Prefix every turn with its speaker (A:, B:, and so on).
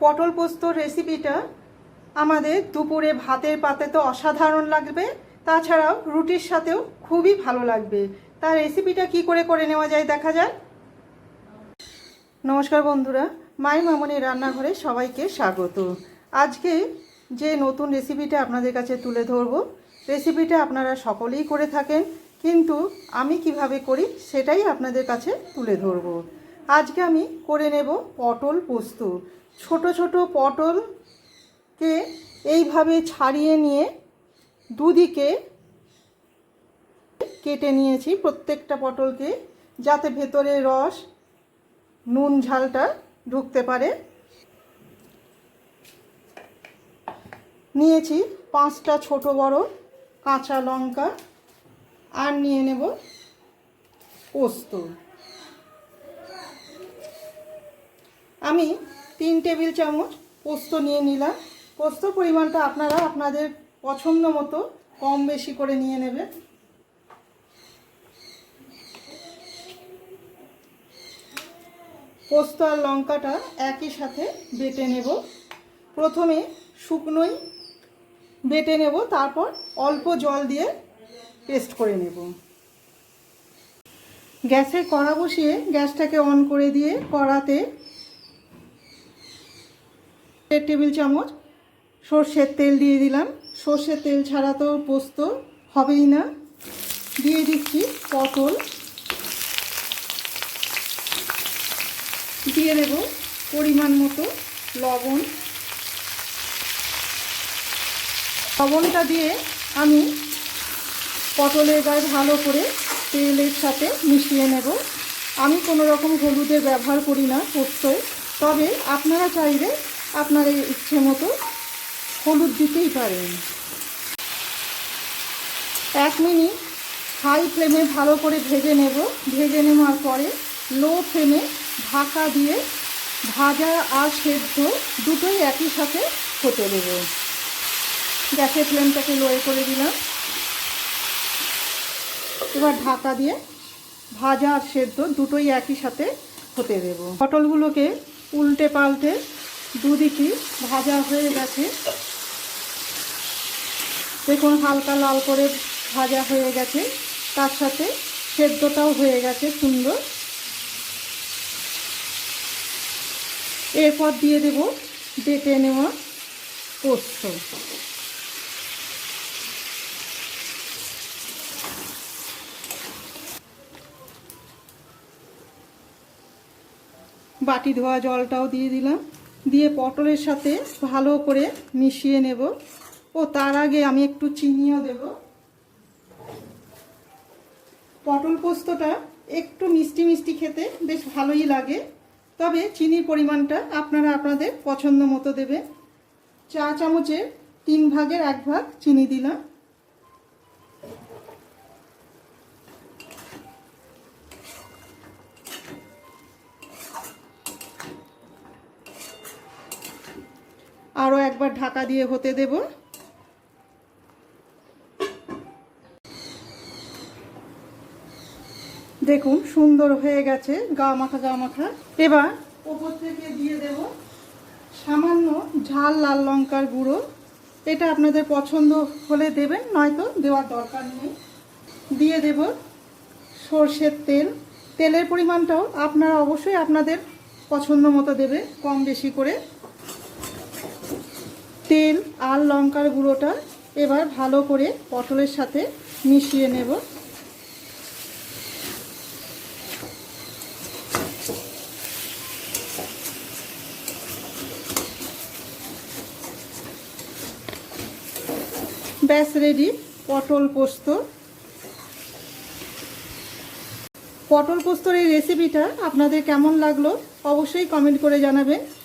A: পটল পোস্তর রেসিপিটা আমাদের দুপুরে ভাতের পাতে তো অসাধারণ লাগবে, তাছাড়াও রুটির সাথেও খুবই ভালো লাগবে। তার রেসিপিটা কি করে করে নেওয়া যায় দেখা যাক। নমস্কার বন্ধুরা, মাই মামনি রান্নাঘরে সবাইকে স্বাগত। আজকে যে নতুন রেসিপিটা আপনাদের কাছে তুলে ধরবো রেসিপিটা আপনারা সকলেই করে থাকেন, কিন্তু আমি কীভাবে করি সেটাই আপনাদের কাছে তুলে ধরবো। আজকে আমি করে নেব পটল পোস্ত। ছোট ছোট পটলকে এইভাবে ছাড়িয়ে নিয়ে দুদিকে কেটে নিয়েছি প্রত্যেকটা পটলকে, যাতে ভেতরে রস, নুন, ঝালটা ঢুকতে পারে। নিয়েছি পাঁচটা ছোট বড় কাঁচা লঙ্কা আর নিয়ে নেব পোস্ত। আমি তিন টেবিল চামচ পোস্ত নিয়ে নিলাম। পোস্ত পরিমাণটা আপনারা আপনাদের পছন্দ মতো কম বেশি করে নিয়ে নেবেন। পোস্ত আর লঙ্কাটা একই সাথে বেটে নেব। প্রথমে শুকনোই বেটে নেব, তারপর অল্প জল দিয়ে পেস্ট করে নেব। গ্যাসে কড়া বসিয়ে গ্যাসটাকে অন করে দিয়ে কড়াতে দেড় টেবিল চামচ, সর্ষের তেল দিয়ে দিলাম। সর্ষের তেল ছাড়া তো পোস্ত হবেই না। দিয়ে দিচ্ছি পটল। দিয়ে দেব পরিমাণ মতো লবণ। লবণটা দিয়ে আমি পটলের গায়ে ভালো করে তেলের সাথে মিশিয়ে নেব। আমি কোনো রকম হলুদের ব্যবহার করি না পোস্তয়। তবে আপনারা চাইলে আপনার ইচ্ছে মতো হলুদ দিতেই পারেন। এক মিনিট হাই ফ্লেমে ভালো করে ভেজে নেব। ভেজে নেওয়ার পরে লো ফ্লেমে ঢাকা দিয়ে ভাজা আর সেদ্ধ দুটোই একই সাথে হতে দেব গ্যাসের ফ্লেমটাকে লোয়ে করে দিলাম। এবার ঢাকা দিয়ে ভাজা আর সেদ্ধ দুটোই একই সাথে হতে দেব পটলগুলোকে উল্টে পাল্টে দুদিকই ভাজা হয়ে গেছে। দেখুন, হালকা লাল করে ভাজা হয়ে গেছে। তার সাথে সেদ্ধটাও হয়ে গেছে সুন্দর। এরপর দিয়ে দেব বেটে নেওয়া পোস্ত। বাটি ধোয়া জলটাও দিয়ে দিলাম। দিয়ে পটলের সাথে ভালো করে মিশিয়ে নেব। ও, তার আগে আমি একটু চিনিও দেব। পটল পোস্তটা একটু মিষ্টি মিষ্টি খেতে বেশ ভালোই লাগে। তবে চিনির পরিমাণটা আপনারা আপনাদের পছন্দ মতো দেবেন। চা চামচের তিন ভাগের এক ভাগ চিনি দিলাম। আরও একবার ঢাকা দিয়ে হতে দেব। দেখুন, সুন্দর হয়ে গেছে, গা মাখা গা মাখা। এবার ওপর থেকে দিয়ে দেব সামান্য ঝাল লাল লঙ্কার গুঁড়ো। এটা আপনাদের পছন্দ হলে দেবেন, নয়তো দেওয়ার দরকার নেই। দিয়ে দেব সর্ষের তেল। তেলের পরিমাণটাও আপনারা অবশ্যই আপনাদের পছন্দ মতো দেবে, কম বেশি করে। তেল আর লঙ্কার গুঁড়োটা এবার ভালো করে পটলের সাথে মিশিয়ে নেব। ব্যাস রেডি পটল পোস্ত। পটল পোস্তর এই রেসিপিটা আপনাদের কেমন লাগল অবশ্যই কমেন্ট করে জানাবেন।